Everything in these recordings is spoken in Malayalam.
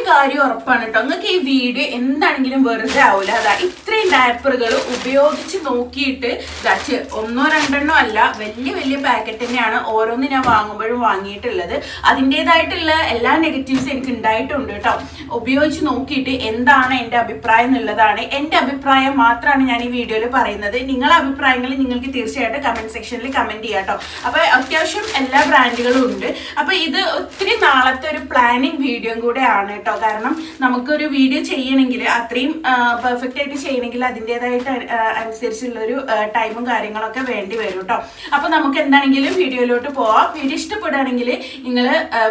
ഒരു കാര്യം ഉറപ്പാണ് കേട്ടോ നിങ്ങൾക്ക് ഈ വീഡിയോ എന്താണെങ്കിലും വെറുതെ ആവില്ല അതാ ഇത്രയും ഡയപ്പറുകൾ ഉപയോഗിച്ച് നോക്കിയിട്ട് ഒന്നോ രണ്ടെണ്ണോ അല്ല വലിയ വലിയ പാക്കറ്റ് തന്നെയാണ് ഓരോന്ന് ഞാൻ വാങ്ങുമ്പോഴും വാങ്ങിയിട്ടുള്ളത്. അതിന്റെതായിട്ടുള്ള എല്ലാ നെഗറ്റീവ്സ് എനിക്ക് ഉണ്ടായിട്ടുണ്ട് കേട്ടോ ഉപയോഗിച്ച് നോക്കിയിട്ട് എന്താണ് എന്റെ അഭിപ്രായം എന്നുള്ളതാണ്. എന്റെ അഭിപ്രായം മാത്രമാണ് ഞാൻ ഈ വീഡിയോയിൽ പറയുന്നത്. നിങ്ങളുടെ അഭിപ്രായങ്ങൾ നിങ്ങൾക്ക് തീർച്ചയായിട്ടും കമന്റ് സെക്ഷനിൽ കമന്റ് ചെയ്യാം കേട്ടോ അപ്പോൾ അത്യാവശ്യം എല്ലാ ബ്രാൻഡുകളും ഉണ്ട്. അപ്പോൾ ഇത് ഒത്തിരി നാളത്തെ ഒരു പ്ലാനിങ് വീഡിയോ കൂടെ ആണ് കേട്ടോ കാരണം നമുക്കൊരു വീഡിയോ ചെയ്യണമെങ്കിൽ അത്രയും പെർഫെക്റ്റ് ആയിട്ട് ചെയ്യണമെങ്കിൽ അതിന്റെതായിട്ട് അനുസരിച്ചുള്ളൊരു ടൈമും കാര്യങ്ങളൊക്കെ വേണ്ടി വരും കേട്ടോ. അപ്പോൾ നമുക്ക് എന്താണെങ്കിലും വീഡിയോയിലോട്ട് പോവാം. വീഡിയോ ഇഷ്ടപ്പെടുകയാണെങ്കിൽ നിങ്ങൾ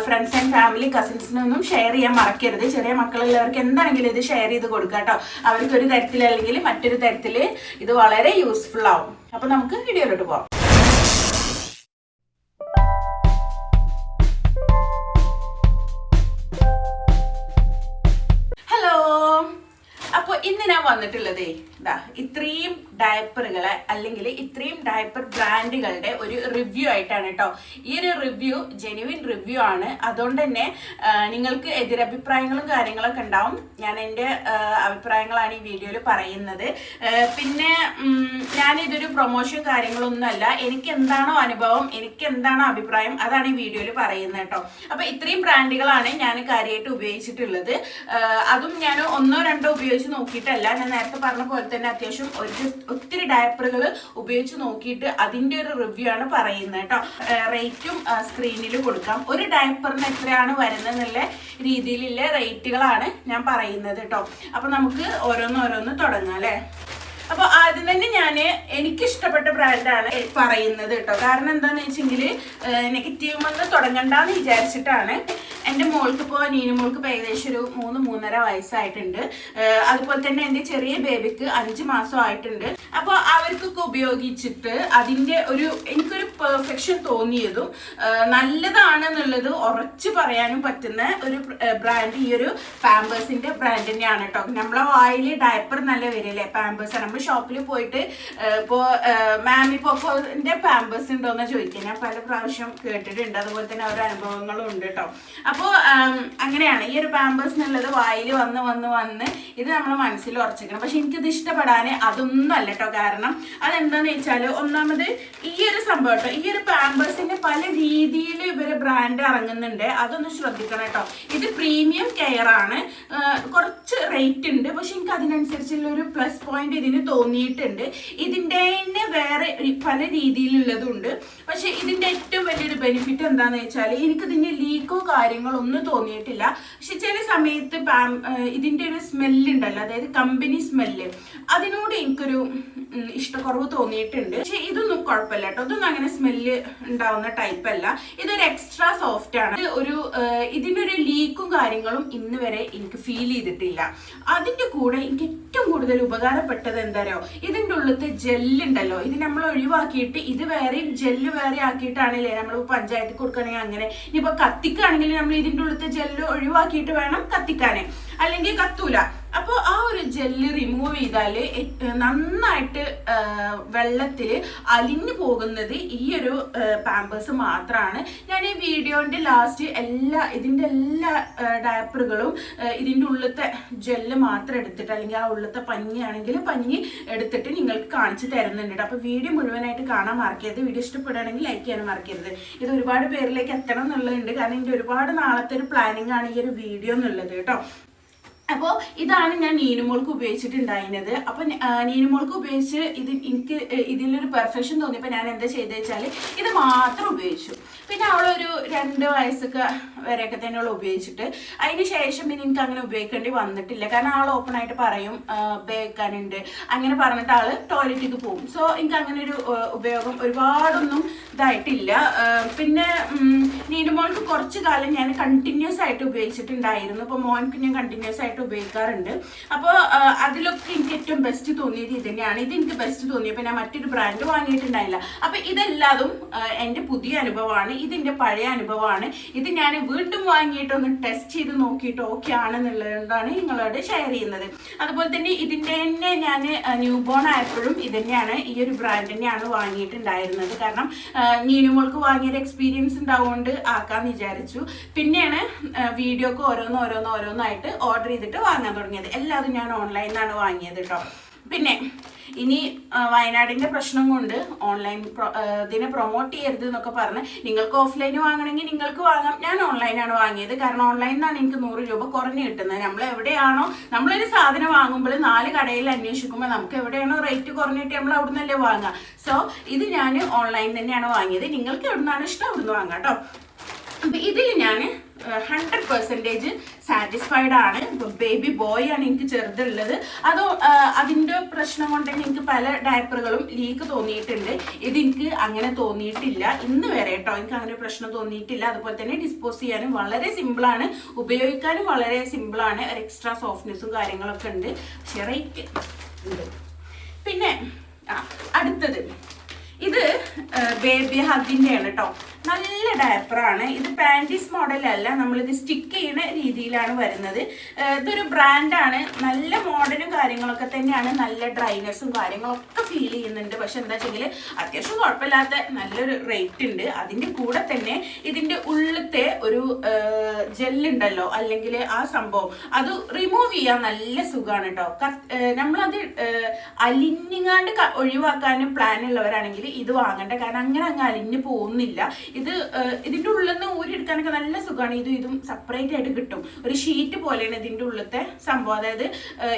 ഫ്രണ്ട്സ് ആൻഡ് ഫാമിലി കസിൻസിനൊന്നും ഷെയർ ചെയ്യാൻ മറക്കരുത്. ചെറിയ മക്കളുള്ളവർക്ക് എന്താണെങ്കിലും ഇത് ഷെയർ ചെയ്ത് കൊടുക്കുക കേട്ടോ. അവർക്കൊരു തരത്തിൽ അല്ലെങ്കിൽ മറ്റൊരു തരത്തിൽ ഇത് വളരെ യൂസ്ഫുൾ ആവും. അപ്പോൾ നമുക്ക് വീഡിയോയിലോട്ട് പോവാം. ഇന്ന് ഞാൻ വന്നിട്ടുള്ളതേ ഇതാ ഇത്രയും ഡയപ്പറുകളെ അല്ലെങ്കിൽ ഇത്രയും ഡയപ്പർ ബ്രാൻഡുകളുടെ ഒരു റിവ്യൂ ആയിട്ടാണ് കേട്ടോ. ഈ ഒരു റിവ്യൂ ജെനുവിൻ റിവ്യൂ ആണ്. അതുകൊണ്ട് തന്നെ നിങ്ങൾക്ക് എതിരഭിപ്രായങ്ങളും കാര്യങ്ങളൊക്കെ ഉണ്ടാവും. ഞാൻ എന്റെ അഭിപ്രായങ്ങളാണ് ഈ വീഡിയോയിൽ പറയുന്നത്. പിന്നെ ഞാനിതൊരു പ്രൊമോഷൻ കാര്യങ്ങളൊന്നുമല്ല. എനിക്ക് എന്താണോ അനുഭവം എനിക്ക് എന്താണോ അഭിപ്രായം അതാണ് ഈ വീഡിയോയിൽ പറയുന്നത് കേട്ടോ. അപ്പോൾ ഇത്രയും ബ്രാൻഡുകളാണ് ഞാൻ കാര്യമായിട്ട് ഉപയോഗിച്ചിട്ടുള്ളത്. അതും ഞാൻ ഒന്നോ രണ്ടോ ഉപയോഗിച്ച് നോക്കിയിട്ടല്ല. ഞാൻ നേരത്തെ പറഞ്ഞ പോലെ തന്നെ അത്യാവശ്യം ഒരു ഒത്തിരി ഡയപ്പറുകൾ ഉപയോഗിച്ച് നോക്കിയിട്ട് അതിന്റെ ഒരു റിവ്യൂ ആണ് പറയുന്നത് കേട്ടോ. റേറ്റും സ്ക്രീനിൽ കൊടുക്കാം. ഒരു ഡയപ്പറിന് എത്രയാണ് വരുന്നത് എന്നുള്ള രീതിയിലുള്ള റേറ്റുകളാണ് ഞാൻ പറയുന്നത് കേട്ടോ. അപ്പോൾ നമുക്ക് ഓരോന്നോരോന്ന് ഓരോന്ന് തുടങ്ങാം അല്ലേ? അപ്പൊ ആദ്യം തന്നെ ഞാൻ എനിക്ക് ഇഷ്ടപ്പെട്ട ബ്രാൻഡാണ് പറയുന്നത് കേട്ടോ. കാരണം എന്താണെന്ന് വെച്ചെങ്കിൽ നെഗറ്റീവ് വന്ന് തുടങ്ങണ്ടെന്ന് വിചാരിച്ചിട്ടാണ് എന്റെ മോൾക്ക് ഇപ്പോൾ നീനു മോൾക്ക് ഇപ്പോൾ ഏകദേശം ഒരു മൂന്ന് മൂന്നര വയസ്സായിട്ടുണ്ട്. അതുപോലെ തന്നെ എന്റെ ചെറിയ ബേബിക്ക് അഞ്ച് മാസം ആയിട്ടുണ്ട്. അപ്പോൾ അവർക്കൊക്കെ ഉപയോഗിച്ചിട്ട് അതിന്റെ ഒരു എനിക്കൊരു പെർഫെക്ഷൻ തോന്നിയതും നല്ലതാണ് നല്ലതാണെന്നുള്ളത് ഉറച്ച് പറയാനും പറ്റുന്ന ഒരു ബ്രാൻഡ് ഈ ഒരു പാമ്പേഴ്സിന്റെ ബ്രാൻഡ് തന്നെയാണ് കേട്ടോ നമ്മളെ വായിൽ ഡയപ്പർ നല്ല വരില്ലേ? പാമ്പേഴ്സ് നമ്മൾ ഷോപ്പിൽ പോയിട്ട് ഇപ്പോൾ മാമി പൊക്കോന്റെ പാമ്പേഴ്സ് ഉണ്ടോയെന്ന് ചോദിക്കുക ഞാൻ പല പ്രാവശ്യം കേട്ടിട്ടുണ്ട്. അതുപോലെ തന്നെ ഓരോ അനുഭവങ്ങളും ഉണ്ട് കേട്ടോ അപ്പോൾ അങ്ങനെയാണ്. ഈ ഒരു പാമ്പേഴ്സ് എന്നുള്ളത് വായിൽ വന്ന് വന്ന് വന്ന് ഇത് നമ്മൾ മനസ്സിൽ ഉറച്ചിരിക്കണം പക്ഷെ എനിക്കിത് ഇഷ്ടപ്പെടാൻ അതൊന്നും അല്ല കേട്ടോ. കാരണം അതെന്താന്ന് വെച്ചാൽ ഒന്നാമത് ഈ ഒരു സംഭവം കേട്ടോ. ഈ ഒരു പാമ്പേഴ്സിന്റെ പല രീതിയിൽ ഇവർ ബ്രാൻഡ് ഇറങ്ങുന്നുണ്ട്. അതൊന്ന് ശ്രദ്ധിക്കണം കേട്ടോ. ഇത് പ്രീമിയം കെയർ ആണ്. കുറച്ച് റേറ്റ് ഉണ്ട്. പക്ഷെ എനിക്ക് അതിനനുസരിച്ചുള്ള ഒരു പ്ലസ് പോയിന്റ് ഇതിന് തോന്നിയിട്ടുണ്ട്. ഇതിന്റെ തന്നെ വേറെ പല രീതിയിലുള്ളതുണ്ട്. പക്ഷെ ഇതിന്റെ ഏറ്റവും വലിയൊരു ബെനിഫിറ്റ് എന്താന്ന് വെച്ചാൽ എനിക്ക് ഇതിന്റെ ലീക്കോ കാര്യങ്ങളോ ഒന്നും തോന്നിയിട്ടില്ല. പക്ഷെ ചില സമയത്ത് ഇതിന്റെ ഒരു സ്മെല്ല് ഉണ്ടല്ലോ. അതായത് കമ്പനി സ്മെല്ല് അതിനോട് എനിക്കൊരു ഇഷ്ടക്കുറവ് തോന്നിയിട്ടുണ്ട്. പക്ഷെ ഇതൊന്നും കുഴപ്പമില്ല കേട്ടോ. ഇതൊന്നും അങ്ങനെ സ്മെല്ല് ഉണ്ടാവുന്ന ടൈപ്പ് അല്ല. ഇതൊരു എക്സ്ട്രാ സോഫ്റ്റ് ആണ്. ഒരു ഇതിനൊരു ലീക്കും കാര്യങ്ങളും ഇന്ന് വരെ എനിക്ക് ഫീൽ ചെയ്തിട്ടില്ല. അതിന്റെ കൂടെ എനിക്ക് ഏറ്റവും കൂടുതൽ ഉപകാരപ്പെട്ടത് എന്താ അറിയോ? ഇതിന്റെ ഉള്ളത്തെ ജെല്ലുണ്ടല്ലോ ഇത് നമ്മൾ ഒഴിവാക്കിയിട്ട് ഇത് വേറെയും ജെല്ല് വേറെ ആക്കിയിട്ടാണല്ലേ നമ്മൾ പഞ്ചായത്തിൽ കൊടുക്കണമെങ്കിൽ അങ്ങനെ. ഇനിയിപ്പോ കത്തിക്കുകയാണെങ്കിൽ നമ്മൾ ഇതിന്റെ ഉള്ളിലത്തെ ജെല്ല് ഒഴിവാക്കിയിട്ട് വേണം കത്തിക്കാനേ. അല്ലെങ്കിൽ കത്തൂല. അപ്പോൾ ആ ഒരു ജെല്ല് റിമൂവ് ചെയ്താൽ നന്നായിട്ട് വെള്ളത്തിൽ അലിഞ്ഞു പോകുന്നത് ഈ ഒരു പാമ്പേഴ്സ് മാത്രമാണ് ഞാൻ ഈ വീഡിയോന്റെ ലാസ്റ്റ് എല്ലാ ഇതിന്റെ എല്ലാ ഡയപ്പറുകളും ഇതിന്റെ ഉള്ളത്തെ ജെല്ല് മാത്രം എടുത്തിട്ട് അല്ലെങ്കിൽ ആ ഉള്ളത്തെ പഞ്ഞിയാണെങ്കിൽ പഞ്ഞി എടുത്തിട്ട് നിങ്ങൾക്ക് കാണിച്ചു തരുന്നുണ്ട്. അപ്പോൾ വീഡിയോ മുഴുവനായിട്ട് കാണാൻ മറക്കരുത്. വീഡിയോ ഇഷ്ടപ്പെടുകയാണെങ്കിൽ ലൈക്ക് ചെയ്യാൻ മറക്കരുത്. ഇത് ഒരുപാട് പേരിലേക്ക് എത്തണം എന്നുള്ളതുണ്ട്. കാരണം എന്റെ ഒരുപാട് നാളത്തെ ഒരു പ്ലാനിങ് ആണ് ഈ ഒരു വീഡിയോ എന്നുള്ളത് കേട്ടോ. അപ്പോൾ ഇതാണ് ഞാൻ നീനുമോൾക്ക് ഉപയോഗിച്ചിട്ടുണ്ടായിരുന്നത്. അപ്പോൾ നീനുമോൾക്ക് ഉപയോഗിച്ച് ഇത് എനിക്ക് ഇതിലൊരു പെർഫെക്ഷൻ തോന്നിയപ്പോൾ ഞാൻ എന്താ ചെയ്തത് വെച്ചാൽ ഇത് മാത്രം ഉപയോഗിച്ചു. പിന്നെ അവളൊരു രണ്ട് വയസ്സൊക്കെ വരെയൊക്കെ തന്നെ അവൾ ഉപയോഗിച്ചിട്ട് അതിന് ശേഷം പിന്നെ എനിക്ക് അങ്ങനെ ഉപയോഗിക്കേണ്ടി വന്നിട്ടില്ല. കാരണം ആൾ ഓപ്പൺ ആയിട്ട് പറയും ഉപയോഗിക്കാനുണ്ട്. അങ്ങനെ പറഞ്ഞിട്ട് ആൾ ടോയ്ലറ്റിലേക്ക് പോകും. സോ എനിക്ക് അങ്ങനെ ഒരു ഉപയോഗം ഒരുപാടൊന്നും ഇതായിട്ടില്ല. പിന്നെ നീനുമോൾക്ക് കുറച്ച് കാലം ഞാൻ കണ്ടിന്യൂസ് ആയിട്ട് ഉപയോഗിച്ചിട്ടുണ്ടായിരുന്നു. അപ്പോൾ മോൻക്ക് ഞാൻ കണ്ടിന്യൂസ് ആയിട്ട് ഉപയോഗിക്കാറുണ്ട്. അപ്പോൾ അതിലൊക്കെ എനിക്ക് ഏറ്റവും ബെസ്റ്റ് തോന്നിയത് ഇത് തന്നെയാണ്. ഇത് എനിക്ക് ബെസ്റ്റ് തോന്നിയപ്പോൾ ഞാൻ മറ്റൊരു ബ്രാൻഡ് വാങ്ങിയിട്ടുണ്ടായില്ല. അപ്പോൾ ഇതെല്ലാതും എന്റെ പുതിയ അനുഭവമാണ്. ഇതിന്റെ പഴയ അനുഭവമാണ്. ഇത് ഞാൻ വീണ്ടും വാങ്ങിയിട്ട് ഒന്ന് ടെസ്റ്റ് ചെയ്ത് നോക്കിയിട്ട് ഓക്കെ ആണെന്നുള്ളതാണ് നിങ്ങളോട് ഷെയർ ചെയ്യുന്നത്. അതുപോലെ തന്നെ ഇതിന്റെ തന്നെ ഞാൻ ന്യൂ ബോൺ ആയപ്പോഴും ഇത് തന്നെയാണ് ഈ ഒരു ബ്രാൻഡ് തന്നെയാണ് വാങ്ങിയിട്ടുണ്ടായിരുന്നത്. കാരണം നീനുമോൾക്ക് വാങ്ങിയൊരു എക്സ്പീരിയൻസ് ഉണ്ടാവുകൊണ്ട് ആക്കാന്ന് വിചാരിച്ചു. പിന്നെയാണ് വീഡിയോക്ക് ഓരോന്ന് ഓരോന്ന് ഓരോന്നായിട്ട് ഓർഡർ ചെയ്തിട്ട് വാങ്ങാൻ തുടങ്ങിയത്. എല്ലാതും ഞാൻ ഓൺലൈനിൽ നിന്നാണ് വാങ്ങിയത് കേട്ടോ പിന്നെ ഇനി വയനാടിന്റെ പ്രശ്നം കൊണ്ട് ഓൺലൈൻ ഇതിനെ പ്രൊമോട്ട് ചെയ്യരുത് എന്നൊക്കെ പറഞ്ഞ് നിങ്ങൾക്ക് ഓഫ്ലൈൻ വാങ്ങണമെങ്കിൽ നിങ്ങൾക്ക് വാങ്ങാം. ഞാൻ ഓൺലൈനാണ് വാങ്ങിയത്. കാരണം ഓൺലൈനിൽ നിന്നാണ് എനിക്ക് നൂറ് രൂപ കുറഞ്ഞ് കിട്ടുന്നത്. നമ്മൾ എവിടെയാണോ നമ്മളൊരു സാധനം വാങ്ങുമ്പോൾ നാല് കടയിൽ അന്വേഷിക്കുമ്പോൾ നമുക്ക് എവിടെയാണോ റേറ്റ് കുറഞ്ഞിട്ട് നമ്മൾ അവിടെ നിന്നല്ലേ വാങ്ങുക സോ ഇത് ഞാൻ ഓൺലൈനിൽ തന്നെയാണ് വാങ്ങിയത്. നിങ്ങൾക്ക് എവിടെ നിന്നാണ് ഇഷ്ടം അവിടെ നിന്ന് വാങ്ങാം കേട്ടോ അപ്പൊ ഇതിൽ ഞാൻ ഹൺഡ്രഡ് പെർസെന്റേജ് സാറ്റിസ്ഫൈഡ് ആണ്. ബേബി ബോയ് ആണ് എനിക്ക് ചെറുതുള്ളത്. അതോ അതിന്റെ പ്രശ്നം കൊണ്ട് തന്നെ എനിക്ക് പല ഡയപ്പറുകളും ലീക്ക് തോന്നിയിട്ടുണ്ട്. ഇത് എനിക്ക് അങ്ങനെ തോന്നിയിട്ടില്ല. ഇന്ന് വരെ കേട്ടോ എനിക്ക് അങ്ങനെ പ്രശ്നം തോന്നിയിട്ടില്ല. അതുപോലെ തന്നെ ഡിസ്പോസ് ചെയ്യാനും വളരെ സിമ്പിളാണ് ഉപയോഗിക്കാനും വളരെ സിമ്പിളാണ് ഒരു എക്സ്ട്രാ സോഫ്റ്റ്നെസ്സും കാര്യങ്ങളൊക്കെ ഉണ്ട്. പക്ഷേ റേറ്റ് ഉണ്ട്. പിന്നെ അടുത്തത്. ഇത് ബേബി ഹഗിന്റെ ആണ് കേട്ടോ നല്ല ഡയപ്പറാണ് ഇത് പാന്റീസ് മോഡലല്ല നമ്മളിത് സ്റ്റിക്ക് ചെയ്യുന്ന രീതിയിലാണ് വരുന്നത്. ഇതൊരു ബ്രാൻഡാണ് നല്ല മോഡലും കാര്യങ്ങളൊക്കെ തന്നെയാണ്. നല്ല ഡ്രൈനെസ്സും കാര്യങ്ങളൊക്കെ ഫീൽ ചെയ്യുന്നുണ്ട്. പക്ഷെ എന്താ വെച്ചെങ്കിൽ അത്യാവശ്യം കുഴപ്പമില്ലാത്ത നല്ലൊരു റേറ്റ് ഉണ്ട്. അതിന്റെ കൂടെ തന്നെ ഇതിന്റെ ഉള്ളത്തെ ഒരു ജെല്ലുണ്ടല്ലോ അല്ലെങ്കിൽ ആ സംഭവം. അത് റിമൂവ് ചെയ്യാൻ നല്ല സുഖമാണ് കേട്ടോ നമ്മളത് അലിഞ്ഞിങ്ങാണ്ട് ഒഴിവാക്കാനും പ്ലാൻ ഉള്ളവരാണെങ്കിൽ ഇത് വാങ്ങണ്ട. കാരണം അങ്ങനെ അങ്ങ് അലിഞ്ഞ് പോകുന്നില്ല. ഇത് ഇതിന്റെ ഉള്ളിൽ നിന്ന് ഊരിയെടുക്കാനൊക്കെ നല്ല സുഖമാണ്. ഇതും ഇതും സെപ്പറേറ്റ് ആയിട്ട് കിട്ടും. ഒരു ഷീറ്റ് പോലെയാണ് ഇതിന്റെ ഉള്ളിലത്തെ സംഭവം. അതായത്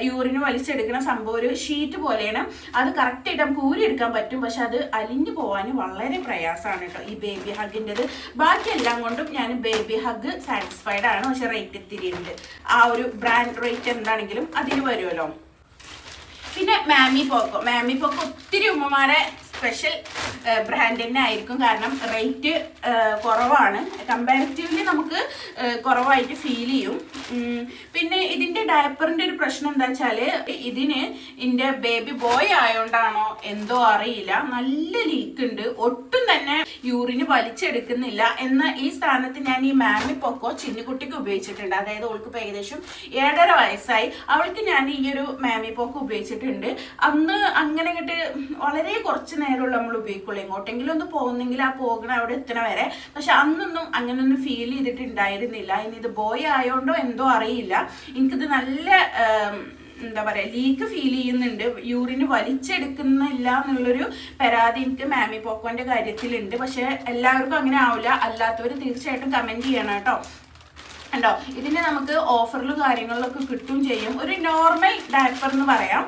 യൂറിന് വലിച്ചെടുക്കുന്ന സംഭവം ഒരു ഷീറ്റ് പോലെയാണ്. അത് കറക്റ്റ് ആയിട്ട് നമുക്ക് ഊരിയെടുക്കാൻ പറ്റും. പക്ഷെ അത് അലിഞ്ഞു പോകാൻ വളരെ പ്രയാസമാണ് കേട്ടോ ഈ ബേബി ഹഗിന്റെത് ബാക്കി എല്ലാം കൊണ്ടും ഞാൻ ബേബി ഹഗ് സാറ്റിസ്ഫൈഡ് ആണ്. പക്ഷെ റേറ്റ് ഇത്തിരി ഉണ്ട് ആ ഒരു ബ്രാൻഡ് റേറ്റ് എന്താണെങ്കിലും അതിന് വരുമല്ലോ. പിന്നെ മാമി പോക്കോ. മാമി പോക്കോ ഒത്തിരി ഉമ്മമാരെ സ്പെഷ്യൽ ബ്രാൻഡ് തന്നെ ആയിരിക്കും. കാരണം റേറ്റ് കുറവാണ്. കമ്പാരിറ്റീവ്ലി നമുക്ക് കുറവായിട്ട് ഫീൽ ചെയ്യും. പിന്നെ ഇതിന്റെ ഡയപ്പറിന്റെ ഒരു പ്രശ്നം എന്താ വെച്ചാൽ ഇതിന് എന്റെ ബേബി ബോയ് ആയതുകൊണ്ടാണോ എന്തോ അറിയില്ല. നല്ല ലീക്ക് ഉണ്ട്. ഒട്ടും തന്നെ യൂറിന് വലിച്ചെടുക്കുന്നില്ല. എന്ന ഈ സ്ഥാനത്ത് ഞാൻ ഈ മാമി പൊക്കോ ചിന്നിക്കുട്ടിക്ക് ഉപയോഗിച്ചിട്ടുണ്ട്. അതായത് അവൾക്ക് ഇപ്പോൾ ഏകദേശം ഏഴര വയസ്സായി. അവൾക്ക് ഞാൻ ഈ ഒരു മാമി പൊക്കോ ഉപയോഗിച്ചിട്ടുണ്ട്. അന്ന് അങ്ങനെ ഇങ്ങോട്ട് വളരെ കുറച്ച് നേരമുള്ള നമ്മൾ ഉപയോഗിക്കുള്ളൂ. എങ്ങോട്ടെങ്കിലും ഒന്ന് പോകുന്നെങ്കിൽ ആ പോകണ അവിടെ എത്തണ വരെ. പക്ഷെ അന്നൊന്നും അങ്ങനൊന്നും ഫീൽ ചെയ്തിട്ടുണ്ടായിരുന്നില്ല. ഇനി ഇത് ബോയ് ആയോണ്ടോ എന്തോ അറിയില്ല. എനിക്കിത് നല്ല എന്താ പറയുക ലീക്ക് ഫീൽ ചെയ്യുന്നുണ്ട്. യൂറിന് വലിച്ചെടുക്കുന്നില്ല എന്നുള്ളൊരു പരാതി എനിക്ക് മാമി പോക്കോന്റെ കാര്യത്തിലുണ്ട്. പക്ഷേ എല്ലാവർക്കും അങ്ങനെ ആവില്ല അല്ലാത്തവർ തീർച്ചയായിട്ടും കമന്റ് ചെയ്യണം കേട്ടോ. ഉണ്ടോ ഇതിന് നമുക്ക് ഓഫറിലും കാര്യങ്ങളിലൊക്കെ കിട്ടും ചെയ്യും. ഒരു നോർമൽ ഡയപ്പർ എന്ന് പറയാം.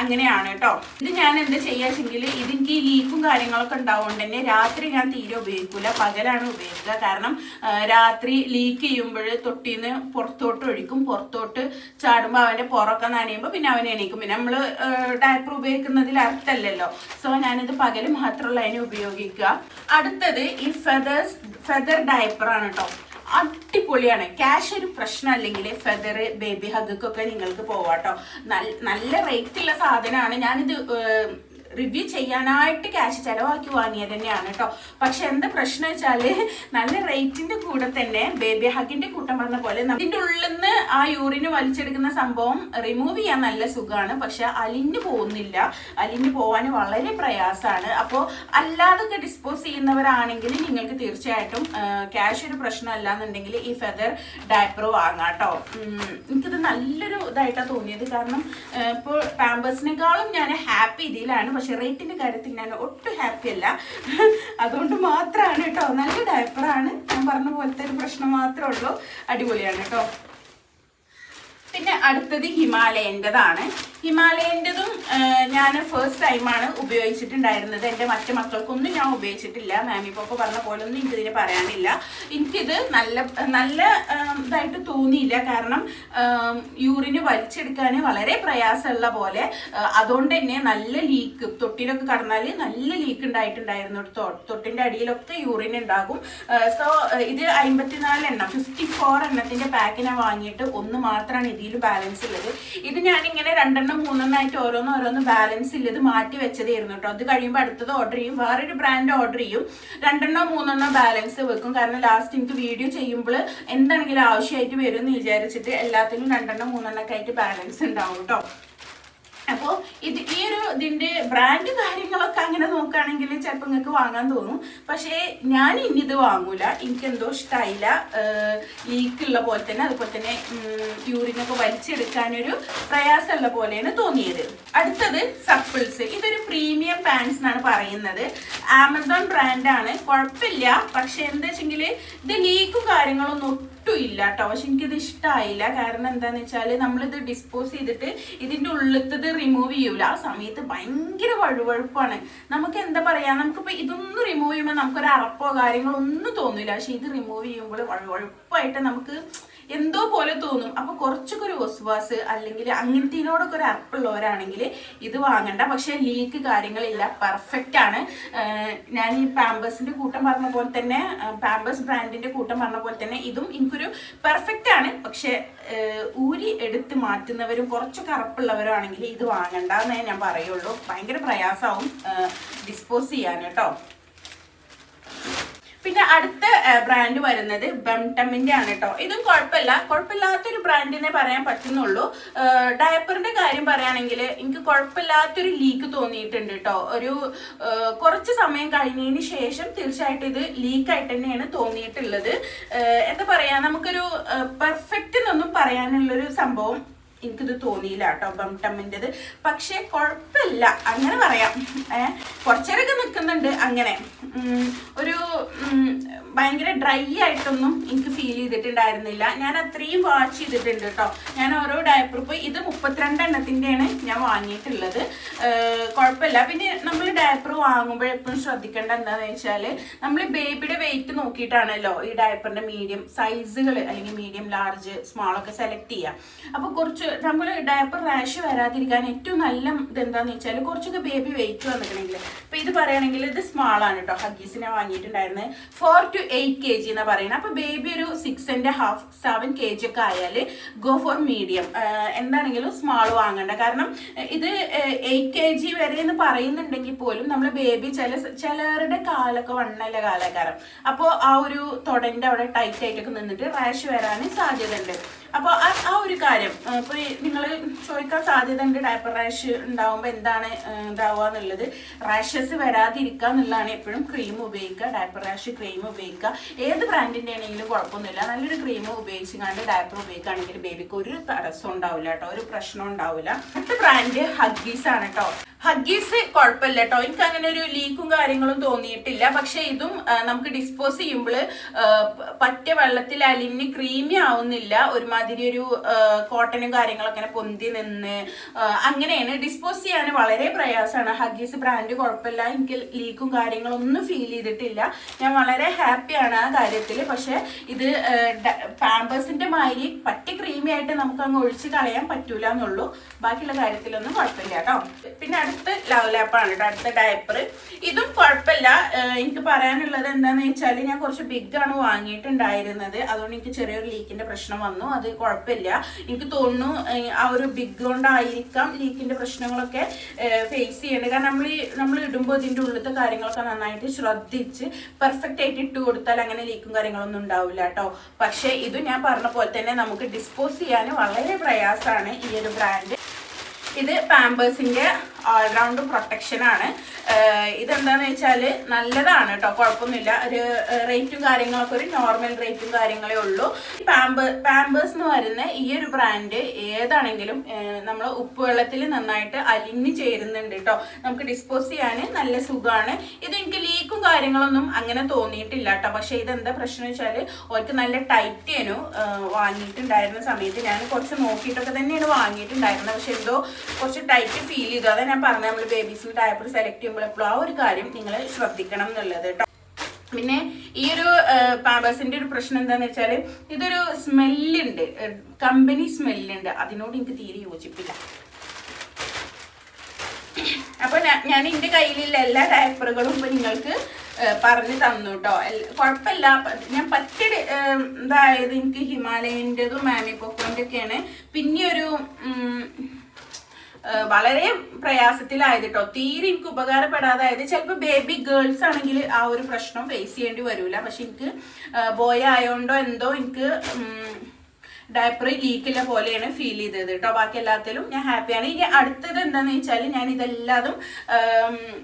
അങ്ങനെയാണ് കേട്ടോ. ഇത് ഞാൻ എന്താ ചെയ്യാച്ചെങ്കിൽ ഇതിന്റെ ലീക്കും കാര്യങ്ങളൊക്കെ ഉണ്ടാവുകൊണ്ട് തന്നെ രാത്രി ഞാൻ തീരെ ഉപയോഗിക്കില്ല പകലാണ് ഉപയോഗിക്കുക. കാരണം രാത്രി ലീക്ക് ചെയ്യുമ്പോൾ തൊട്ടിന്ന് പുറത്തോട്ട് ഒഴിക്കും. പുറത്തോട്ട് ചാടുമ്പോൾ അവന്റെ പുറമൊക്കെ നനയുമ്പോൾ പിന്നെ അവൻ എണീക്കും. പിന്നെ നമ്മൾ ഡയപ്പർ ഉപയോഗിക്കുന്നതിൽ അർത്ഥമല്ലല്ലോ സോ ഞാനിത് പകൽ മാത്രമുള്ള അതിനെ ഉപയോഗിക്കുക. അടുത്തത് ഈ ഫെതേഴ്സ് ഫെദർ ഡയപ്പറാണ് കേട്ടോ. അടിപൊളിയാണ്. ക്യാഷ് ഒരു പ്രശ്നം അല്ലെങ്കിൽ ഫെദർ ബേബി ഹഗ്ഗൊക്കെ നിങ്ങൾക്ക് പോവാട്ടോ. നല്ല നല്ല റേറ്റ് ഉള്ള സാധനമാണ് ഞാനിത് റിവ്യൂ ചെയ്യാനായിട്ട് ക്യാഷ് ചിലവാക്കി വാങ്ങിയത് തന്നെയാണ് കേട്ടോ പക്ഷെ എന്താ പ്രശ്നം വെച്ചാൽ നല്ല റേറ്റിന്റെ കൂടെ തന്നെ ബേബി ഹഗിന്റെ കൂട്ടം പറഞ്ഞ പോലെ ഇതിന്റെ ഉള്ളിൽ നിന്ന് ആ യൂറിന് വലിച്ചെടുക്കുന്ന സംഭവം റിമൂവ് ചെയ്യാൻ നല്ല സുഖമാണ് പക്ഷെ അലിഞ്ഞു പോകുന്നില്ല. അലിഞ്ഞു പോകാൻ വളരെ പ്രയാസമാണ് അപ്പോൾ അല്ലാതൊക്കെ ഡിസ്പോസ് ചെയ്യുന്നവരാണെങ്കിൽ നിങ്ങൾക്ക് തീർച്ചയായിട്ടും ക്യാഷ് ഒരു പ്രശ്നമല്ല എന്നുണ്ടെങ്കിൽ ഈ ഫെദർ ഡയപ്പർ വാങ്ങാം കേട്ടോ എനിക്കിത് നല്ലൊരു ഇതായിട്ടാണ് തോന്നിയത്. കാരണം ഇപ്പോൾ പാമ്പേഴ്സിനേക്കാളും ഞാൻ ഹാപ്പി ഇതിലാണ്. പക്ഷെ റേറ്റിന്റെ കാര്യത്തിൽ ഞാൻ ഒട്ടും ഹാപ്പി അല്ല. അതുകൊണ്ട് മാത്രമാണ് കേട്ടോ. നല്ല ഡയപ്പറാണ് ഞാൻ പറഞ്ഞ പോലത്തെ ഒരു പ്രശ്നം മാത്രമേ ഉള്ളൂ. അടിപൊളിയാണ് കേട്ടോ. പിന്നെ അടുത്തത് ഹിമാലയന്റെതാണ്. ഹിമാലയന്റെതും ഞാൻ ഫസ്റ്റ് ടൈമാണ് ഉപയോഗിച്ചിട്ടുണ്ടായിരുന്നത്. എന്റെ മറ്റു മക്കൾക്കൊന്നും ഞാൻ ഉപയോഗിച്ചിട്ടില്ല. മാമി പോപ്പ പറഞ്ഞ പോലെ ഒന്നും എനിക്കിതിന് പറയാനില്ല. എനിക്കിത് നല്ല നല്ല ഇതായിട്ട് തോന്നിയില്ല. കാരണം യൂറിന് വലിച്ചെടുക്കാൻ വളരെ പ്രയാസമുള്ള പോലെ അതുകൊണ്ട് തന്നെ നല്ല ലീക്ക് തൊട്ടിലൊക്കെ കടന്നാൽ നല്ല ലീക്ക് ഉണ്ടായിട്ടുണ്ടായിരുന്നു. തൊട്ടിന്റെ അടിയിലൊക്കെ യൂറിൻ ഉണ്ടാകും. സോ ഇത് അമ്പത്തിനാല് എണ്ണം ഫിഫ്റ്റി ഫോർ എണ്ണത്തിന്റെ പാക്ക് ഞാൻ വാങ്ങിയിട്ട് ഒന്ന് മാത്രമാണ് ഇതിൽ ബാലൻസ് ഉള്ളത്. ഇത് ഞാനിങ്ങനെ രണ്ടെണ്ണം മൂന്നെണ്ണം ആയിട്ട് ഓരോന്ന് ഓരോന്ന് ബാലൻസ് ഇല്ലത് മാറ്റി വെച്ചതായിരുന്നു കേട്ടോ അത് കഴിയുമ്പോൾ അടുത്തത് ഓർഡർ ചെയ്യും. വേറൊരു ബ്രാൻഡ് ഓർഡർ ചെയ്യും. രണ്ടെണ്ണോ മൂന്നെണ്ണോ ബാലൻസ് വെക്കും. കാരണം ലാസ്റ്റ് എനിക്ക് വീഡിയോ ചെയ്യുമ്പോൾ എന്താണെങ്കിലും ആവശ്യമായിട്ട് വരും എന്ന് വിചാരിച്ചിട്ട് എല്ലാത്തിനും രണ്ടെണ്ണം മൂന്നെണ്ണൊക്കെ ആയിട്ട് ബാലൻസ് ഉണ്ടാവും കേട്ടോ അപ്പോൾ ഇത് ഈ ഒരു ഇതിന്റെ ബ്രാൻഡ് കാര്യങ്ങളൊക്കെ അങ്ങനെ നോക്കുകയാണെങ്കിൽ ചിലപ്പോൾ നിങ്ങൾക്ക് വാങ്ങാൻ തോന്നും. പക്ഷേ ഞാൻ ഇനി ഇത് വാങ്ങൂല. എനിക്ക് എന്തോ ഇഷ്ടമായില്ല ലീക്കുള്ള പോലെ തന്നെ അതുപോലെ തന്നെ യൂറിനൊക്കെ വലിച്ചെടുക്കാനൊരു പ്രയാസമുള്ള പോലെയാണ് തോന്നിയത്. അടുത്തത് സപ്പിൾസ് ഇതൊരു പ്രീമിയം പാൻസ് എന്നാണ് പറയുന്നത്. ആമസോൺ ബ്രാൻഡാണ് കുഴപ്പമില്ല. പക്ഷേ എന്താ വെച്ചെങ്കിൽ ഇത് ലീക്കും കാര്യങ്ങളൊന്നും ഒട്ടും ഇല്ല കേട്ടോ. പക്ഷെ എനിക്കിത് ഇഷ്ടമായില്ല കാരണം എന്താന്ന് വെച്ചാൽ നമ്മളിത് ഡിസ്പോസ് ചെയ്തിട്ട് ഇതിന്റെ ഉള്ളിത്തത് റിമൂവ് ചെയ്യൂല. ആ സമയത്ത് ഭയങ്കര വഴുവഴുപ്പാണ്. നമുക്ക് എന്താ പറയാ നമുക്കിപ്പോ ഇതൊന്നും റിമൂവ് ചെയ്യുമ്പോൾ നമുക്കൊരു അറപ്പോ കാര്യങ്ങളോ ഒന്നും തോന്നില്ല പക്ഷെ ഇത് റിമൂവ് ചെയ്യുമ്പോൾ വഴുവഴുപ്പായിട്ട് നമുക്ക് എന്തോ പോലെ തോന്നും. അപ്പൊ കുറച്ചൊക്കെ ഒരു വസ്വാസ് അല്ലെങ്കിൽ അങ്ങനത്തേനോടൊക്കെ ഒരു അർപ്പുള്ളവരാണെങ്കിൽ ഇത് വാങ്ങണ്ട. പക്ഷെ ലീക്ക് കാര്യങ്ങളില്ല. പെർഫെക്റ്റ് ആണ്. ഞാൻ ഈ പാമ്പേഴ്സിന്റെ കൂട്ടം പറഞ്ഞ പോലെ തന്നെ പാമ്പേഴ്സ് ബ്രാൻഡിന്റെ കൂട്ടം പറഞ്ഞ പോലെ തന്നെ ഇതും എനിക്കൊരു പെർഫെക്റ്റ് ആണ്. പക്ഷെ ഊരി എടുത്ത് മാറ്റുന്നവരും കുറച്ചൊക്കെ അറപ്പുള്ളവരും ആണെങ്കിൽ ഇത് വാങ്ങണ്ട എന്നേ ഞാൻ പറയുള്ളൂ. ഭയങ്കര പ്രയാസമാവും ഡിസ്പോസ് ചെയ്യാൻ കേട്ടോ. പിന്നെ അടുത്ത ബ്രാൻഡ് വരുന്നത് ബംടമിന്റെ ആണ് കേട്ടോ ഇതും കുഴപ്പമില്ല. കുഴപ്പമില്ലാത്തൊരു ബ്രാൻഡിനെ പറയാൻ പറ്റുന്നുള്ളൂ. ഡയപ്പറിന്റെ കാര്യം പറയുകയാണെങ്കിൽ എനിക്ക് കുഴപ്പമില്ലാത്തൊരു ലീക്ക് തോന്നിയിട്ടുണ്ട് കേട്ടോ ഒരു കുറച്ച് സമയം കഴിഞ്ഞതിന് ശേഷം തീർച്ചയായിട്ടും ഇത് ലീക്കായിട്ട് തന്നെയാണ് തോന്നിയിട്ടുള്ളത്. എന്താ പറയാ നമുക്കൊരു പെർഫെക്റ്റ് എന്നൊന്നും പറയാനുള്ളൊരു സംഭവം എനിക്കിത് തോന്നിയില്ല കേട്ടോ ബംടമ്മിന്റെത് പക്ഷേ കുഴപ്പമില്ല. അങ്ങനെ പറയാം. കുറച്ചേരൊക്കെ നിൽക്കുന്നുണ്ട് അങ്ങനെ. ഒരു ഭയങ്കര ഡ്രൈ ആയിട്ടൊന്നും എനിക്ക് ഫീൽ ചെയ്തിട്ടുണ്ടായിരുന്നില്ല. ഞാൻ അത്രയും വാച്ച് ചെയ്തിട്ടുണ്ട് കേട്ടോ ഞാൻ ഓരോ ഡയപ്പർ ഇപ്പോൾ ഇത് മുപ്പത്തിരണ്ട് എണ്ണത്തിന്റെയാണ് ഞാൻ വാങ്ങിയിട്ടുള്ളത്. കുഴപ്പമില്ല. പിന്നെ നമ്മൾ ഡയപ്പർ വാങ്ങുമ്പോൾ എപ്പോഴും ശ്രദ്ധിക്കേണ്ട എന്താണെന്ന് വെച്ചാൽ നമ്മൾ ബേബിയുടെ വെയിറ്റ് നോക്കിയിട്ടാണല്ലോ ഈ ഡയപ്പറിന്റെ മീഡിയം സൈസുകൾ അല്ലെങ്കിൽ മീഡിയം ലാർജ് സ്മോൾ ഒക്കെ സെലക്ട് ചെയ്യുക. അപ്പോൾ കുറച്ച് നമ്മൾ ഡയപ്പർ റാഷ് വരാതിരിക്കാൻ ഏറ്റവും നല്ല ഇത് എന്താന്ന് വെച്ചാൽ കുറച്ചൊക്കെ ബേബി വെയിറ്റ് വന്നിട്ടുണ്ടെങ്കിൽ ഇപ്പൊ ഇത് പറയുകയാണെങ്കിൽ ഇത് സ്മാൾ ആണ് കേട്ടോ ഹഗീസിനെ വാങ്ങിയിട്ടുണ്ടായിരുന്നത് four two eight K G എന്നാ പറയുന്നത് അപ്പൊ ബേബി ഒരു six and half seven K G ഒക്കെ ആയാൽ ഗോ ഫോർ മീഡിയം എന്താണെങ്കിലും സ്മാൾ വാങ്ങണ്ട. കാരണം ഇത് എയ്റ്റ് കെ ജി വരെ എന്ന് പറയുന്നുണ്ടെങ്കിൽ പോലും നമ്മൾ ബേബി ചില ചിലവരുടെ കാലൊക്കെ വണ്ണല്ല കാലക്കാരം അപ്പോൾ ആ ഒരു തൊടന്റെ അവിടെ ടൈറ്റ് ആയിട്ടൊക്കെ നിന്നിട്ട് റാഷ് വരാൻ സാധ്യത ഉണ്ട് അപ്പോൾ ആ ഒരു കാര്യം ഇപ്പോൾ നിങ്ങൾ ചോദിക്കാൻ സാധ്യത ഉണ്ട് ഡയപ്പർ റാഷ് ഉണ്ടാവുമ്പോൾ എന്താണ് ഉണ്ടാവുക എന്നുള്ളത്. റാഷസ് വരാതിരിക്കുക എന്നുള്ളതാണ് എപ്പോഴും ക്രീം ഉപയോഗിക്കുക ഡയപ്പർ റാഷ് ക്രീം ഉപയോഗിക്കുക. ഏത് ബ്രാൻഡിന്റെ ആണെങ്കിലും കുഴപ്പമൊന്നുമില്ല. നല്ലൊരു ക്രീം ഉപയോഗിച്ച് കണ്ട് ഡയപ്പർ ഉപയോഗിക്കുകയാണെങ്കിൽ ബേബിക്ക് ഒരു തടസ്സം ഉണ്ടാവില്ല കേട്ടോ ഒരു പ്രശ്നം ഉണ്ടാവില്ല. അടുത്ത ബ്രാൻഡ് ഹഗ്ഗീസ് ആണ് കേട്ടോ. ഹഗ്ഗീസ് കുഴപ്പമില്ല കേട്ടോ. എനിക്ക് അങ്ങനെ ഒരു ലീക്കും കാര്യങ്ങളും തോന്നിയിട്ടില്ല. പക്ഷെ ഇതും നമുക്ക് ഡിസ്പോസ് ചെയ്യുമ്പോൾ പറ്റ വെള്ളത്തിൽ അലിഞ്ഞ് ക്രീമി ആവുന്നില്ല. ഒരുമാതിരി ഒരു കോട്ടനും കാര്യങ്ങളൊക്കെ ഇങ്ങനെ പൊന്തി നിന്ന് അങ്ങനെയാണ്. ഡിസ്പോസ് ചെയ്യാൻ വളരെ പ്രയാസമാണ്. ഹഗീസ് ബ്രാൻഡ് കുഴപ്പമില്ല. എനിക്ക് ലീക്കും കാര്യങ്ങളൊന്നും ഫീൽ ചെയ്തിട്ടില്ല. ഞാൻ വളരെ ഹാപ്പിയാണ് ആ കാര്യത്തിൽ പക്ഷേ ഇത് പാമ്പേഴ്സിന്റെ മാതിരി പറ്റി ക്രീമി ആയിട്ട് നമുക്ക് അങ്ങ് ഒഴിച്ച് കളയാൻ പറ്റൂല എന്നുള്ളൂ. ബാക്കിയുള്ള കാര്യത്തിലൊന്നും കുഴപ്പമില്ല കേട്ടോ. പിന്നെ അടുത്ത ലവ് ലാപ്പാണ് കേട്ടോ. അടുത്ത ഡയപ്പർ ഇതും കുഴപ്പമില്ല. എനിക്ക് പറയാനുള്ളത് എന്താണെന്ന് വെച്ചാൽ ഞാൻ കുറച്ച് ബിഗ് ആണ് വാങ്ങിയിട്ടുണ്ടായിരുന്നത്. അതുകൊണ്ട് എനിക്ക് ചെറിയൊരു ലീക്കിന്റെ പ്രശ്നം വന്നു. അത് കുഴപ്പമില്ല. എനിക്ക് തോന്നുന്നു ആ ഒരു ബിഗ് കൊണ്ടായിരിക്കാം ലീക്കിന്റെ പ്രശ്നങ്ങളൊക്കെ ഫേസ് ചെയ്യേണ്ടത്. കാരണം നമ്മൾ നമ്മൾ ഇടുമ്പോൾ ഇതിന്റെ ഉള്ളിലത്തെ കാര്യങ്ങളൊക്കെ നന്നായിട്ട് ശ്രദ്ധിച്ച് പെർഫെക്റ്റ് ആയിട്ട് ഇട്ട് കൊടുത്താൽ അങ്ങനെ ലീക്കും കാര്യങ്ങളൊന്നും ഉണ്ടാവില്ല കേട്ടോ. പക്ഷേ ഇത് ഞാൻ പറഞ്ഞ പോലെ തന്നെ നമുക്ക് ഡിസ്പോസ് ചെയ്യാൻ വളരെ പ്രയാസമാണ് ഈ ഒരു ബ്രാൻഡ് ഇത് പാമ്പേഴ്സിന്റെ ഓൾറൗണ്ട് പ്രൊട്ടക്ഷനാണ് ഇതെന്താന്ന് വെച്ചാൽ നല്ലതാണ് കേട്ടോ കുഴപ്പമൊന്നുമില്ല ഒരു റേറ്റും കാര്യങ്ങളൊക്കെ ഒരു നോർമൽ റേറ്റും കാര്യങ്ങളേ ഉള്ളൂ. പാമ്പ് പാമ്പേഴ്സ് എന്ന് പറയുന്ന ഈ ഒരു ബ്രാൻഡ് ഏതാണെങ്കിലും നമ്മൾ ഉപ്പുവെള്ളത്തിൽ നന്നായിട്ട് അലിഞ്ഞു ചേരുന്നുണ്ട് കേട്ടോ നമുക്ക് ഡിസ്പോസ് ചെയ്യാൻ നല്ല സുഖമാണ് ഇത് എനിക്ക് ലീക്കും കാര്യങ്ങളൊന്നും അങ്ങനെ തോന്നിയിട്ടില്ല കേട്ടോ പക്ഷേ ഇതെന്താ പ്രശ്നം വെച്ചാൽ അവർക്ക് നല്ല ടൈറ്റ് ചെയ്യനു വാങ്ങിയിട്ടുണ്ടായിരുന്ന സമയത്ത്. ഞാൻ കുറച്ച് നോക്കിയിട്ടൊക്കെ തന്നെയാണ് വാങ്ങിയിട്ടുണ്ടായിരുന്നത്. പക്ഷെ എന്തോ കുറച്ച് ടൈറ്റ് ഫീൽ ചെയ്തു. അതാ ഞാൻ പറഞ്ഞത് നമ്മൾ ബേബീസിന് ഡയപ്പർ സെലക്ട് ചെയ്യുമ്പോൾ എപ്പോഴും ആ ഒരു കാര്യം നിങ്ങൾ ശ്രദ്ധിക്കണം എന്നുള്ളത് കേട്ടോ പിന്നെ ഈ ഒരു പാമ്പേഴ്സിന്റെ ഒരു പ്രശ്നം എന്താന്ന് വെച്ചാൽ ഇതൊരു സ്മെല്ലുണ്ട് കമ്പനി സ്മെല്ലുണ്ട് അതിനോട് എനിക്ക് തീരെ യോജിപ്പില്ല. അപ്പൊ ഞാൻ എന്റെ കയ്യിലുള്ള എല്ലാ ഡയപ്പറുകളും ഇപ്പൊ നിങ്ങൾക്ക് പറഞ്ഞു തന്നു കേട്ടോ കുഴപ്പമില്ല ഞാൻ പറ്റി ഇതായത് എനിക്ക് ഹിമാലയന്റെതും മാമി കൊക്കോന്റെ ഒക്കെയാണ് പിന്നെ ഒരു വളരെ പ്രയാസത്തിലായത് കേട്ടോ തീരെ എനിക്ക് ഉപകാരപ്പെടാതായത് ചിലപ്പോൾ ബേബി ഗേൾസ് ആണെങ്കിൽ ആ ഒരു പ്രശ്നം ഫേസ് ചെയ്യേണ്ടി വരില്ല പക്ഷെ എനിക്ക് ബോയ് ആയതുകൊണ്ടോ എന്തോ എനിക്ക് ഡയപ്പർ ലീക്കില്ല പോലെയാണ് ഫീൽ ചെയ്തത് കേട്ടോ. ബാക്കി എല്ലാത്തിലും ഞാൻ ഹാപ്പിയാണ് ഇനി അടുത്തത് എന്താന്ന് വെച്ചാൽ ഞാൻ ഇതെല്ലാതും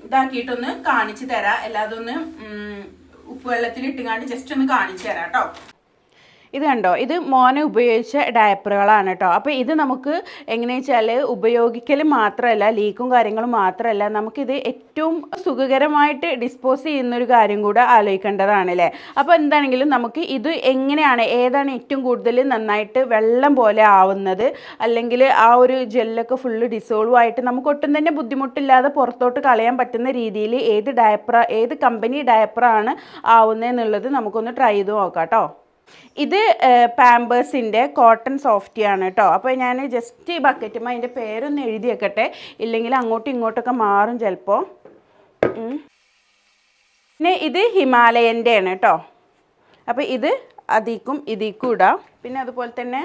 ഇതാക്കിയിട്ടൊന്ന് കാണിച്ചു തരാം. എല്ലാതൊന്ന് ഉപ്പുവെള്ളത്തിൽ ഉപ്പ് വെള്ളത്തിൽ ഇട്ടുകാണ്ട് ജസ്റ്റ് ഒന്ന് കാണിച്ചു തരാം കേട്ടോ. ഇത് കണ്ടോ? ഇത് മോനെ ഉപയോഗിച്ച ഡയപ്പറുകളാണ് കേട്ടോ. അപ്പോൾ ഇത് നമുക്ക് എങ്ങനെ വെച്ചാൽ ഉപയോഗിക്കൽ മാത്രമല്ല ലീക്കും കാര്യങ്ങളും മാത്രമല്ല നമുക്കിത് ഏറ്റവും സുഖകരമായിട്ട് ഡിസ്പോസ് ചെയ്യുന്ന ഒരു കാര്യം കൂടെ ആലോചിക്കേണ്ടതാണ് അല്ലേ? അപ്പോൾ എന്താണെങ്കിലും നമുക്ക് ഇത് എങ്ങനെയാണ് ഏതാണ് ഏറ്റവും കൂടുതൽ നന്നായിട്ട് വെള്ളം പോലെ ആവുന്നത്? അല്ലെങ്കിൽ ആ ഒരു ജെല്ലൊക്കെ ഫുള്ള് ഡിസോൾവ് ആയിട്ട് നമുക്ക് ഒട്ടും തന്നെ ബുദ്ധിമുട്ടില്ലാതെ പുറത്തോട്ട് കളയാൻ പറ്റുന്ന രീതിയിൽ ഏത് ഡയപ്പറ ഏത് കമ്പനി ഡയപ്പറാണ് ആവുന്നതെന്നുള്ളത് നമുക്കൊന്ന് ട്രൈ ചെയ്ത് നോക്കാം കേട്ടോ. ഇത് പാമ്പേഴ്സിന്റെ കോട്ടൺ സോഫ്റ്റി ആണ് കേട്ടോ അപ്പോൾ ഞാൻ ജസ്റ്റ് ഈ ബക്കറ്റുമ്പോൾ അതിന്റെ പേരൊന്ന് എഴുതി വെക്കട്ടെ ഇല്ലെങ്കിൽ അങ്ങോട്ടും ഇങ്ങോട്ടൊക്കെ മാറും ചിലപ്പോൾ പിന്നെ ഇത് ഹിമാലയന്റെ ആണ് കേട്ടോ അപ്പോൾ ഇത് അതിക്കും ഇതിക്കും ഇടാം. പിന്നെ അതുപോലെ തന്നെ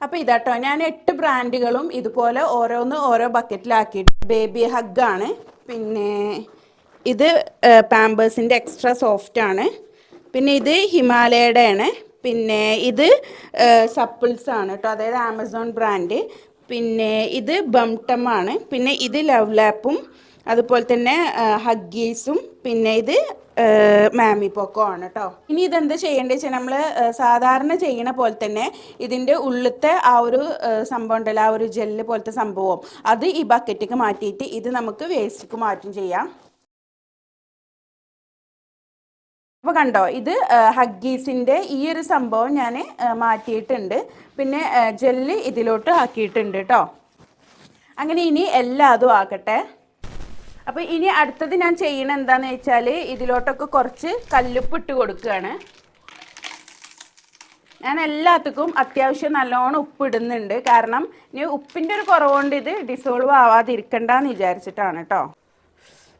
അപ്പോൾ ഇതാട്ടോ ഞാൻ എട്ട് ബ്രാൻഡുകളും ഇതുപോലെ ഓരോന്ന് ഓരോ ബക്കറ്റിലാക്കിയിട്ട് ബേബി ഹഗ്ഗാണ് പിന്നെ ഇത് പാമ്പേഴ്സിന്റെ എക്സ്ട്രാ സോഫ്റ്റ് ആണ്. പിന്നെ ഇത് ഹിമാലയയുടെ ആണ് പിന്നെ ഇത് സപ്പിൾസ് ആണ് കേട്ടോ. അതായത് ആമസോൺ ബ്രാൻഡ് പിന്നെ ഇത് ബംടമാണ് പിന്നെ ഇത് ലവ് ലാപ്പും അതുപോലെ തന്നെ ഹഗ്ഗീസും പിന്നെ ഇത് മാമി പൊക്കോ ആണ് കേട്ടോ. ഇനി ഇതെന്താ ചെയ്യേണ്ടത് വെച്ചാൽ നമ്മൾ സാധാരണ ചെയ്യണ പോലെ തന്നെ ഇതിന്റെ ഉള്ളിലത്തെ ആ ഒരു സംഭവം ഉണ്ടല്ലോ ആ ഒരു ജെല്ല് പോലത്തെ സംഭവം അത് ഈ ബക്കറ്റിക്ക് മാറ്റിയിട്ട് ഇത് നമുക്ക് വേസ്റ്റിക്ക് മാറ്റും ചെയ്യാം. അപ്പോൾ കണ്ടോ ഇത് ഹഗ്ഗീസിന്റെ ഈ ഒരു സംഭവം ഞാൻ മാറ്റിയിട്ടുണ്ട്. പിന്നെ ജെല്ല് ഇതിലോട്ട് ആക്കിയിട്ടുണ്ട് കേട്ടോ അങ്ങനെ ഇനി എല്ലാതും ആക്കട്ടെ. അപ്പോൾ ഇനി അടുത്തത് ഞാൻ ചെയ്യണ എന്താന്ന് വെച്ചാൽ ഇതിലോട്ടൊക്കെ കുറച്ച് കല്ലുപ്പ് ഇട്ട് കൊടുക്കുകയാണ് ഞാൻ എല്ലാത്തിക്കും അത്യാവശ്യം നല്ലോണം ഉപ്പ് ഇടുന്നുണ്ട്. കാരണം ഇനി ഉപ്പിന്റെ ഒരു കുറവുകൊണ്ട് ഇത് ഡിസോൾവ് ആവാതിരിക്കണ്ടെന്ന് വിചാരിച്ചിട്ടാണ് കേട്ടോ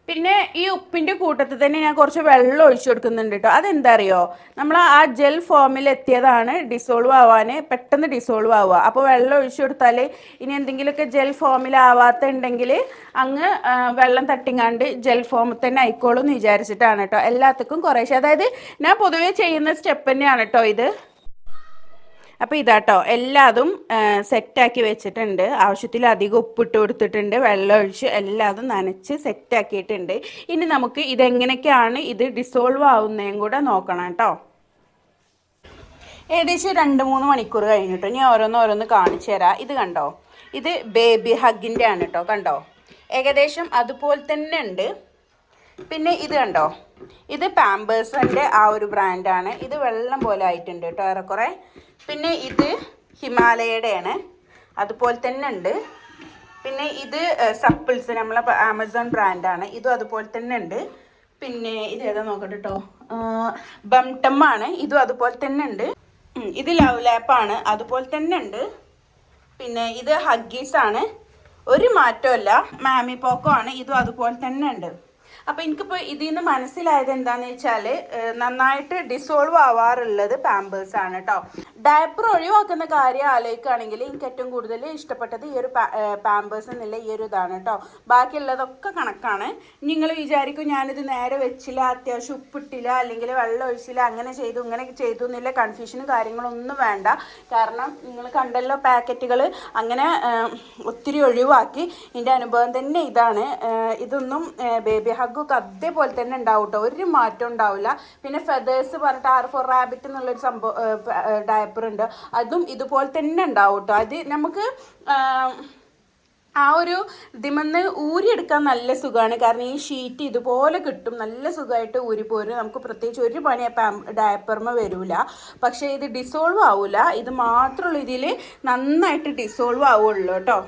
പിന്നെ ഈ ഉപ്പിന്റെ കൂട്ടത്തിൽ തന്നെ ഞാൻ കുറച്ച് വെള്ളം ഒഴിച്ചു കൊടുക്കുന്നുണ്ട് കേട്ടോ. അതെന്താ അറിയോ നമ്മൾ ആ ജെൽ ഫോമിൽ എത്തിയതാണ് ഡിസോൾവ് ആവാൻ പെട്ടെന്ന് ഡിസോൾവ് ആവുക. അപ്പോൾ വെള്ളം ഒഴിച്ചു കൊടുത്താൽ ഇനി എന്തെങ്കിലുമൊക്കെ ജെൽ ഫോമിൽ ആവാത്തുണ്ടെങ്കിൽ അങ്ങ് വെള്ളം തട്ടിങ്ങാണ്ട് ജെൽ ഫോമിൽ തന്നെ ആയിക്കോളും എന്ന് വിചാരിച്ചിട്ടാണ് കേട്ടോ. എല്ലാത്തക്കും കുറേശ്ശെ. അതായത് ഞാൻ പൊതുവേ ചെയ്യുന്ന സ്റ്റെപ്പ് തന്നെയാണ് കേട്ടോ ഇത്. അപ്പോൾ ഇതാട്ടോ. എല്ലാതും സെറ്റാക്കി വെച്ചിട്ടുണ്ട്. ആവശ്യത്തിൽ ആവശ്യത്തിലധികം ഉപ്പിട്ട് കൊടുത്തിട്ടുണ്ട്. വെള്ളം ഒഴിച്ച് എല്ലാതും നനച്ച് സെറ്റാക്കിയിട്ടുണ്ട്. ഇനി നമുക്ക് ഇതെങ്ങനെയൊക്കെയാണ് ഇത് ഡിസോൾവ് ആവുന്നതും കൂടെ നോക്കണം കേട്ടോ. ഏകദേശം രണ്ട് മൂന്ന് മണിക്കൂർ കഴിഞ്ഞിട്ട് ഞാൻ ഓരോന്ന് ഓരോന്ന് കാണിച്ചു തരാം. ഇത് കണ്ടോ? ഇത് ബേബി ഹഗിന്റെ ആണ് കേട്ടോ. കണ്ടോ? ഏകദേശം അതുപോലെ തന്നെ ഉണ്ട്. പിന്നെ ഇത് കണ്ടോ? ഇത് പാമ്പേഴ്സിന്റെ ആ ഒരു ബ്രാൻഡാണ് ഇത് വെള്ളം പോലെ ആയിട്ടുണ്ട് കേട്ടോ ഏറെക്കുറെ. പിന്നെ ഇത് ഹിമാലയയുടെയാണ്. അതുപോലെ തന്നെ ഉണ്ട്. പിന്നെ ഇത് സപ്പിൾസ് നമ്മളെ ആമസോൺ ബ്രാൻഡാണ് ഇതും അതുപോലെ തന്നെ ഉണ്ട്. പിന്നെ ഇത് ഏതാ നോക്കട്ടെ കേട്ടോ ബംടമ്മാണ് ഇതും അതുപോലെ തന്നെ ഉണ്ട്. ഇത് ലവ് ലാപ്പാണ് അതുപോലെ തന്നെ ഉണ്ട്. പിന്നെ ഇത് ഹഗ്ഗീസാണ് ഒരു മാറ്റമല്ല മാമി പോക്കോ ആണ്. ഇതും അതുപോലെ തന്നെ ഉണ്ട്. അപ്പോൾ എനിക്കിപ്പോൾ ഇതിൽ നിന്ന് മനസ്സിലായത് എന്താണെന്ന് വെച്ചാൽ നന്നായിട്ട് ഡിസോൾവ് ആവാറുള്ളത് ആണ് കേട്ടോ ഡയപ്പർ ഒഴിവാക്കുന്ന കാര്യം ആലോചിക്കുകയാണെങ്കിൽ എനിക്ക് ഏറ്റവും കൂടുതൽ ഇഷ്ടപ്പെട്ടത് ഈ ഒരു പാമ്പേഴ്സ് എന്നുള്ള ഈ ഒരു ഇതാണ് കേട്ടോ ബാക്കിയുള്ളതൊക്കെ കണക്കാണ്. നിങ്ങൾ വിചാരിക്കും ഞാനിത് നേരെ വെച്ചില്ല അത്യാവശ്യം ഉപ്പിട്ടില്ല അല്ലെങ്കിൽ വെള്ളം ഒഴിച്ചില്ല അങ്ങനെ ചെയ്തു ഇങ്ങനെ ചെയ്തു എന്നുള്ള കൺഫ്യൂഷനും കാര്യങ്ങളൊന്നും വേണ്ട. കാരണം നിങ്ങൾ കണ്ടല്ലോ പാക്കറ്റുകൾ അങ്ങനെ ഒത്തിരി ഒഴിവാക്കി. എന്റെ അനുഭവം തന്നെ ഇതാണ്. ഇതൊന്നും ബേബി ഹഗ്ഗൊക്കെ അതേപോലെ തന്നെ ഉണ്ടാവും കേട്ടോ ഒരു മാറ്റം ഉണ്ടാവില്ല. പിന്നെ ഫെദേഴ്സ് പറഞ്ഞിട്ട് ആർ ഫോർ റാബിറ്റ് എന്നുള്ളൊരു സംഭവം ഡയപ്പർ ഉണ്ട്. അതും ഇതുപോലെ തന്നെ ഉണ്ടാവും കേട്ടോ അത് നമുക്ക് ആ, ഒരു ഇതിമെന്ന് ഊരിയെടുക്കാൻ നല്ല സുഖമാണ്. കാരണം ഈ ഷീറ്റ് ഇതുപോലെ കിട്ടും. നല്ല സുഖമായിട്ട് ഊരി പോരും. നമുക്ക് പ്രത്യേകിച്ച് ഒരു പണി ഡയപ്പർമ വരില്ല പക്ഷേ ഇത് ഡിസോൾവ് ആവില്ല ഇത് മാത്രമുള്ള ഇതിൽ നന്നായിട്ട് ഡിസോൾവ് ആവുള്ളൂ കേട്ടോ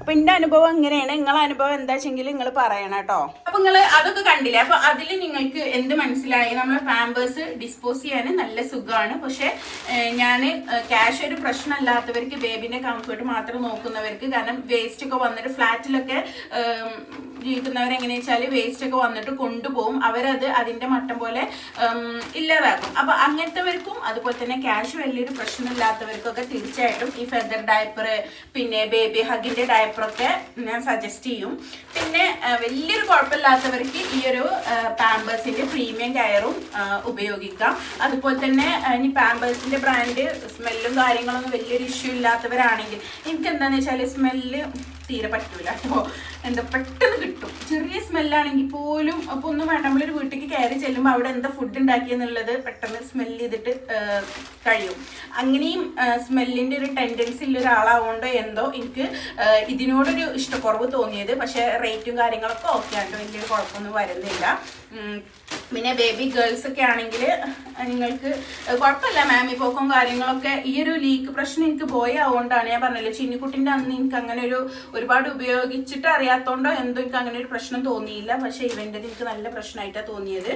അപ്പൊ എന്റെ അനുഭവം എങ്ങനെയാണ്? നിങ്ങളെ അനുഭവം എന്താ വെച്ചെങ്കിൽ നിങ്ങൾ പറയണം കേട്ടോ. അപ്പൊ നിങ്ങൾ അതൊക്കെ കണ്ടില്ലേ? അപ്പൊ അതിൽ നിങ്ങൾക്ക് എന്ത് മനസ്സിലായി? നമ്മളെ പാമ്പേഴ്സ് ഡിസ്പോസ് ചെയ്യാൻ നല്ല സുഖമാണ്. പക്ഷെ ഞാൻ ക്യാഷ് ഒരു പ്രശ്നമല്ലാത്തവർക്ക് ബേബിന്റെ കംഫർട്ട് മാത്രം നോക്കുന്നവർക്ക് കാരണം വേസ്റ്റ് ഒക്കെ വന്നിട്ട് ഫ്ലാറ്റിലൊക്കെ ജീവിക്കുന്നവർ എങ്ങനെയാ വെച്ചാൽ വേസ്റ്റ് ഒക്കെ വന്നിട്ട് കൊണ്ടുപോകും. അവരത് അതിന്റെ മട്ടം പോലെ ഇല്ലാതാക്കും. അപ്പൊ അങ്ങനത്തെവർക്കും അതുപോലെ തന്നെ ക്യാഷ് വലിയൊരു പ്രശ്നമില്ലാത്തവർക്കൊക്കെ തീർച്ചയായിട്ടും ഈ ഫെദർ ഡയപ്പർ പിന്നെ ബേബി ഹഗിന്റെ ഡയപ്പറൊക്കെ ഞാൻ സജസ്റ്റ് ചെയ്യും. പിന്നെ വലിയൊരു കുഴപ്പമില്ലാത്തവർക്ക് ഈ ഒരു പാമ്പേഴ്സിന്റെ പ്രീമിയം കയറും ഉപയോഗിക്കാം. അതുപോലെ തന്നെ ഇനി പാമ്പേഴ്സിന്റെ ബ്രാൻഡ് സ്മെല്ലും കാര്യങ്ങളൊന്നും വലിയൊരു ഇഷ്യൂ ഇല്ലാത്തവരാണെങ്കിൽ എനിക്ക് എന്താണെന്ന് വെച്ചാൽ സ്മെല്ല് തീരെ പറ്റൂല. കേട്ടോ എന്താ പെട്ടെന്ന് കിട്ടും. ചെറിയ സ്മെല്ലാണെങ്കിൽ പോലും അപ്പോൾ ഒന്നും വേണ്ട. നമ്മളൊരു വീട്ടിലേക്ക് കയറി ചെല്ലുമ്പോൾ അവിടെ എന്താ ഫുഡ് ഉണ്ടാക്കിയെന്നുള്ളത് പെട്ടെന്ന് സ്മെല്ല് ചെയ്തിട്ട് കഴിയും. അങ്ങനെയും സ്മെല്ലിന്റെ ഒരു ടെൻഡൻസി ഉള്ള ഒരാളാവോണ്ടോ എന്തോ എനിക്ക് ഇതിനോടൊരു ഇഷ്ടക്കുറവ് തോന്നിയത്. പക്ഷേ റേറ്റും കാര്യങ്ങളൊക്കെ ഓക്കെ ആണ്ടോ വലിയൊരു കുഴപ്പമൊന്നും വരുന്നില്ല. പിന്നെ ബേബി ഗേൾസ് ഒക്കെ ആണെങ്കിൽ നിങ്ങൾക്ക് കുഴപ്പമില്ല. മാമി പോക്കും കാര്യങ്ങളൊക്കെ ഈ ഒരു ലീക്ക് പ്രശ്നം എനിക്ക് പോയ ആവുകൊണ്ടാണ് ഞാൻ പറഞ്ഞല്ലോ. ചിന്നിക്കുട്ടിന്റെ അന്ന് എനിക്ക് അങ്ങനെ ഒരു ഒരുപാട് ഉപയോഗിച്ചിട്ട് അറിയാത്തോണ്ടോ എന്തോ എനിക്ക് അങ്ങനെ ഒരു പ്രശ്നം തോന്നിയില്ല. പക്ഷേ ഇവന്റെ എനിക്ക് നല്ല പ്രശ്നമായിട്ടാണ് തോന്നിയത്.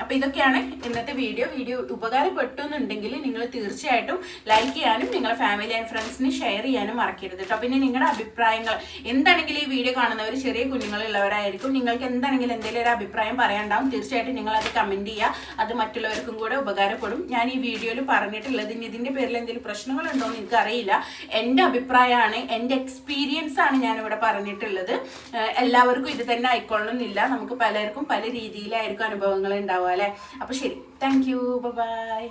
അപ്പം ഇതൊക്കെയാണ് ഇന്നത്തെ വീഡിയോ വീഡിയോ ഉപകാരപ്പെട്ടു എന്നുണ്ടെങ്കിൽ നിങ്ങൾ തീർച്ചയായിട്ടും ലൈക്ക് ചെയ്യാനും നിങ്ങളുടെ ഫാമിലി ആൻഡ് ഫ്രണ്ട്സിന് ഷെയർ ചെയ്യാനും മറക്കരുത് കേട്ടോ പിന്നെ നിങ്ങളുടെ അഭിപ്രായങ്ങൾ എന്താണെങ്കിലും ഈ വീഡിയോ കാണുന്നവർ ചെറിയ കുഞ്ഞുങ്ങളുള്ളവരായിരിക്കും. നിങ്ങൾക്ക് എന്താണെങ്കിലും എന്തെങ്കിലും ഒരു അഭിപ്രായം പറയാണ്ടാവും തീർച്ചയായിട്ടും നിങ്ങൾ അത് കമന്റ് ചെയ്യുക അത് മറ്റുള്ളവർക്കും കൂടെ ഉപകാരപ്പെടും. ഞാൻ ഈ വീഡിയോയിൽ പറഞ്ഞിട്ടുള്ളത് ഇനി ഇതിന്റെ പേരിൽ എന്തെങ്കിലും പ്രശ്നങ്ങളുണ്ടോ എന്ന് എനിക്കറിയില്ല. എന്റെ അഭിപ്രായമാണ് എന്റെ എക്സ്പീരിയൻസ് ആണ് ഞാനിവിടെ പറഞ്ഞിട്ടുള്ളത്. ഏഹ് എല്ലാവർക്കും ഇത് തന്നെ ആയിക്കൊള്ളണമെന്നില്ല. നമുക്ക് പലർക്കും പല രീതിയിലായിരിക്കും അനുഭവങ്ങൾ ഉണ്ടാവുക അല്ലേ? അപ്പോൾ ശരി. Thank you by